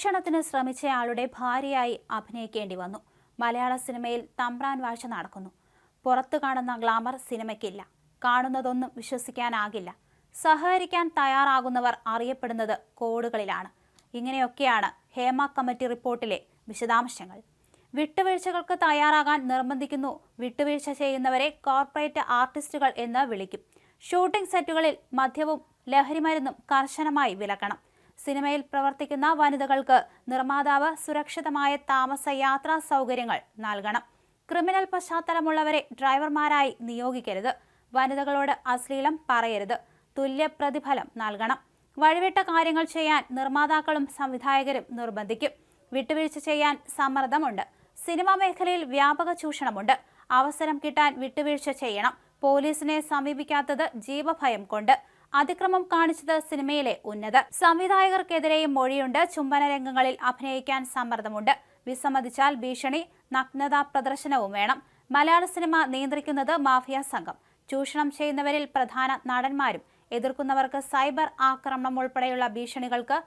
മോഷണത്തിന് ശ്രമിച്ചയാളുടെ ഭാര്യയായി അഭിനയിക്കേണ്ടി വന്നു. മലയാള സിനിമയിൽ തമ്പ്രാൻ വാഴ്ച നടക്കുന്നു. പുറത്തു കാണുന്ന ഗ്ലാമർ സിനിമയ്ക്കില്ല. കാണുന്നതൊന്നും വിശ്വസിക്കാനാകില്ല. സഹകരിക്കാൻ തയ്യാറാകുന്നവർ അറിയപ്പെടുന്നത് കോടുകളിലാണ്. ഇങ്ങനെയൊക്കെയാണ് ഹേമ കമ്മിറ്റി റിപ്പോർട്ടിലെ വിശദാംശങ്ങൾ. വിട്ടുവീഴ്ചകൾക്ക് തയ്യാറാകാൻ നിർബന്ധിക്കുന്നു വിട്ടുവീഴ്ച ചെയ്യുന്നവരെ കോർപ്പറേറ്റ് ആർട്ടിസ്റ്റുകൾ എന്ന് വിളിക്കും. ഷൂട്ടിംഗ് സെറ്റുകളിൽ മദ്യവും ലഹരിമരുന്നും കർശനമായി വിലക്കണം. സിനിമയിൽ പ്രവർത്തിക്കുന്ന വനിതകൾക്ക് നിർമ്മാതാവ് സുരക്ഷിതമായ താമസ യാത്രാ സൗകര്യങ്ങൾ നൽകണം. ക്രിമിനൽ പശ്ചാത്തലമുള്ളവരെ ഡ്രൈവർമാരായി നിയോഗിക്കരുത്. വനിതകളോട് അശ്ലീലം പറയരുത്. തുല്യ പ്രതിഫലം നൽകണം. വഴിവിട്ട കാര്യങ്ങൾ ചെയ്യാൻ നിർമ്മാതാക്കളും സംവിധായകരും നിർബന്ധിക്കും. വിട്ടുവീഴ്ച ചെയ്യാൻ സമ്മർദ്ദമുണ്ട്. സിനിമാ മേഖലയിൽ വ്യാപക ചൂഷണമുണ്ട്. അവസരം കിട്ടാൻ വിട്ടുവീഴ്ച ചെയ്യണം. പോലീസിനെ സമീപിക്കാത്തത് ജീവഭയം കൊണ്ട്. അതിക്രമം കാണിച്ചത് സിനിമയിലെ ഉന്നതർ സംവിധായകർക്കെതിരെയും മൊഴിയുണ്ട്. ചുംബന രംഗങ്ങളിൽ അഭിനയിക്കാൻ സമ്മർദ്ദമുണ്ട്. വിസമ്മതിച്ചാൽ ഭീഷണി നഗ്നത പ്രദർശനവും വേണം. മലയാള സിനിമ നിയന്ത്രിക്കുന്നത് മാഫിയ സംഘം. ചൂഷണം ചെയ്യുന്നവരിൽ പ്രധാന നടന്മാരും എതിർക്കുന്നവർക്ക് സൈബർ ആക്രമണം ഉൾപ്പെടെയുള്ള ഭീഷണികൾക്ക്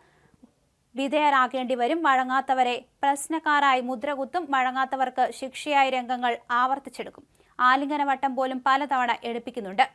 വിധേയരാകേണ്ടി വരും. വഴങ്ങാത്തവരെ പ്രശ്നക്കാരായി മുദ്രകുത്തും വഴങ്ങാത്തവർക്ക് ശിക്ഷയായി രംഗങ്ങൾ ആവർത്തിച്ചെടുക്കും. ആലിംഗനവട്ടം പോലും പലതവണ എടുപ്പിക്കുന്നുണ്ട്.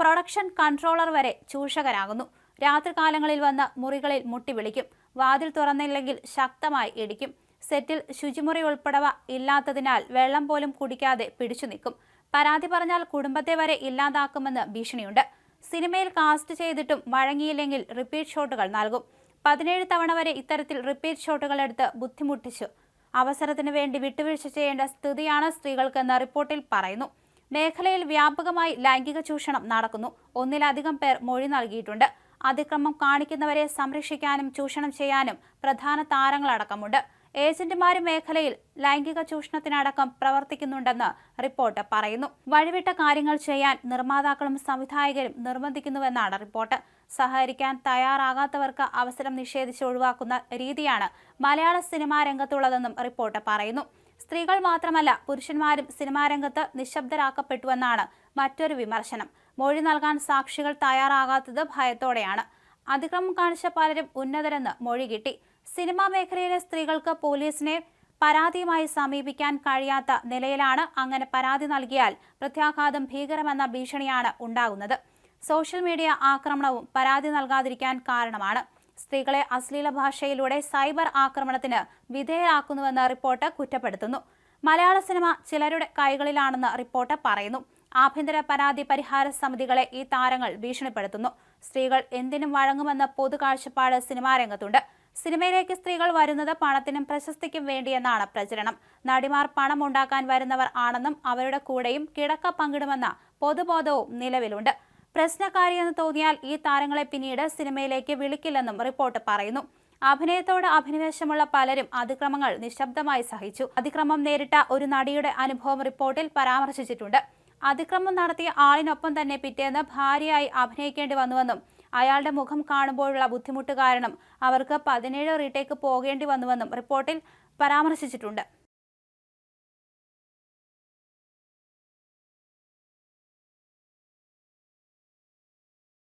പ്രൊഡക്ഷൻ കൺട്രോളർ വരെ ചൂഷകരാകുന്നു രാത്രികാലങ്ങളിൽ വന്ന് മുറികളിൽ മുട്ടി വിളിക്കും വാതിൽ തുറന്നില്ലെങ്കിൽ ശക്തമായി ഇടിക്കും. സെറ്റിൽ ശുചിമുറി ഉൾപ്പെടവ ഇല്ലാത്തതിനാൽ വെള്ളം പോലും കുടിക്കാതെ പിടിച്ചു നിൽക്കും. പരാതി പറഞ്ഞാൽ കുടുംബത്തെ വരെ ഇല്ലാതാക്കുമെന്ന് ഭീഷണിയുണ്ട്. സിനിമയിൽ കാസ്റ്റ് ചെയ്തിട്ടും വഴങ്ങിയില്ലെങ്കിൽ റിപ്പീറ്റ് ഷോട്ടുകൾ നൽകും. പതിനേഴ് തവണ വരെ ഇത്തരത്തിൽ റിപ്പീറ്റ് ഷോട്ടുകൾ എടുത്ത് ബുദ്ധിമുട്ടിച്ചു. അവസരത്തിന് വേണ്ടി വിട്ടുവീഴ്ച ചെയ്യേണ്ട സ്ഥിതിയാണ് സ്ത്രീകൾക്കെന്ന് റിപ്പോർട്ടിൽ പറയുന്നു. മേഖലയിൽ വ്യാപകമായി ലൈംഗിക ചൂഷണം നടക്കുന്നു. ഒന്നിലധികം പേർ മൊഴി നൽകിയിട്ടുണ്ട്. അതിക്രമം കാണിക്കുന്നവരെ സംരക്ഷിക്കാനും ചൂഷണം ചെയ്യാനും പ്രധാന താരങ്ങളടക്കമുണ്ട്. ഏജന്റുമാരും മേഖലയിൽ ലൈംഗിക ചൂഷണത്തിനടക്കം പ്രവർത്തിക്കുന്നുണ്ടെന്ന് റിപ്പോർട്ട് പറയുന്നു. വഴിവിട്ട കാര്യങ്ങൾ ചെയ്യാൻ നിർമ്മാതാക്കളും സംവിധായകരും നിർബന്ധിക്കുന്നുവെന്നാണ് റിപ്പോർട്ട്. സഹകരിക്കാൻ തയ്യാറാകാത്തവർക്ക് അവസരം നിഷേധിച്ച് ഒഴിവാക്കുന്ന രീതിയാണ് മലയാള സിനിമാ രംഗത്തുള്ളതെന്നും റിപ്പോർട്ട് പറയുന്നു. സ്ത്രീകൾ മാത്രമല്ല പുരുഷന്മാരും സിനിമാ രംഗത്ത് നിശബ്ദരാക്കപ്പെട്ടുവെന്നാണ് മറ്റൊരു വിമർശനം. മൊഴി നൽകാൻ സാക്ഷികൾ തയ്യാറാകാത്തത് ഭയത്തോടെയാണ്. അതിക്രമം കാണിച്ച പലരും ഉന്നതരെന്ന് മൊഴി കിട്ടി. സിനിമാ മേഖലയിലെ സ്ത്രീകൾക്ക് പോലീസിനെ പരാതിയുമായി സമീപിക്കാൻ കഴിയാത്ത നിലയിലാണ് അങ്ങനെ പരാതി നൽകിയാൽ പ്രത്യാഘാതം ഭീകരമെന്ന ഭീഷണിയാണ് ഉണ്ടാകുന്നത്. സോഷ്യൽ മീഡിയ ആക്രമണവും പരാതി നൽകാതിരിക്കാൻ കാരണമാണ്. സ്ത്രീകളെ അശ്ലീല ഭാഷയിലൂടെ സൈബർ ആക്രമണത്തിന് വിധേയരാക്കുന്നുവെന്ന് റിപ്പോർട്ട് കുറ്റപ്പെടുത്തുന്നു. മലയാള സിനിമ ചിലരുടെ കൈകളിലാണെന്ന് റിപ്പോർട്ട് പറയുന്നു. ആഭ്യന്തര പരാതി പരിഹാര സമിതികളെ ഈ താരങ്ങൾ ഭീഷണിപ്പെടുത്തുന്നു. സ്ത്രീകൾ എന്തിനും വഴങ്ങുമെന്ന പൊതു കാഴ്ചപ്പാട് സിനിമാ രംഗത്തുണ്ട്. സിനിമയിലേക്ക് സ്ത്രീകൾ വരുന്നത് പണത്തിനും പ്രശസ്തിക്കും വേണ്ടിയെന്നാണ് പ്രചരണം. നടിമാർ പണം ഉണ്ടാക്കാൻ വരുന്നവർ ആണെന്നും അവരുടെ കൂടെയും കിടക്ക പങ്കിടുമെന്ന പൊതുബോധവും നിലവിലുണ്ട്. പ്രശ്നക്കാരിയെന്ന് തോന്നിയാൽ ഈ താരങ്ങളെ പിന്നീട് സിനിമയിലേക്ക് വിളിക്കില്ലെന്നും റിപ്പോർട്ട് പറയുന്നു. അഭിനയത്തോട് അഭിനിവേശമുള്ള പലരും അതിക്രമങ്ങൾ നിശബ്ദമായി സഹിച്ചു. അതിക്രമം നേരിട്ട ഒരു നടിയുടെ അനുഭവം റിപ്പോർട്ടിൽ പരാമർശിച്ചിട്ടുണ്ട്. അതിക്രമം നടത്തിയ ആളിനൊപ്പം തന്നെ പിറ്റേന്ന് ഭാര്യയായി അഭിനയിക്കേണ്ടി വന്നുവെന്നും അയാളുടെ മുഖം കാണുമ്പോഴുള്ള ബുദ്ധിമുട്ട് കാരണം അവർക്ക് പതിനേഴ് റീടേക്ക് പോകേണ്ടി വന്നുവെന്നും റിപ്പോർട്ടിൽ പരാമർശിച്ചിട്ടുണ്ട്.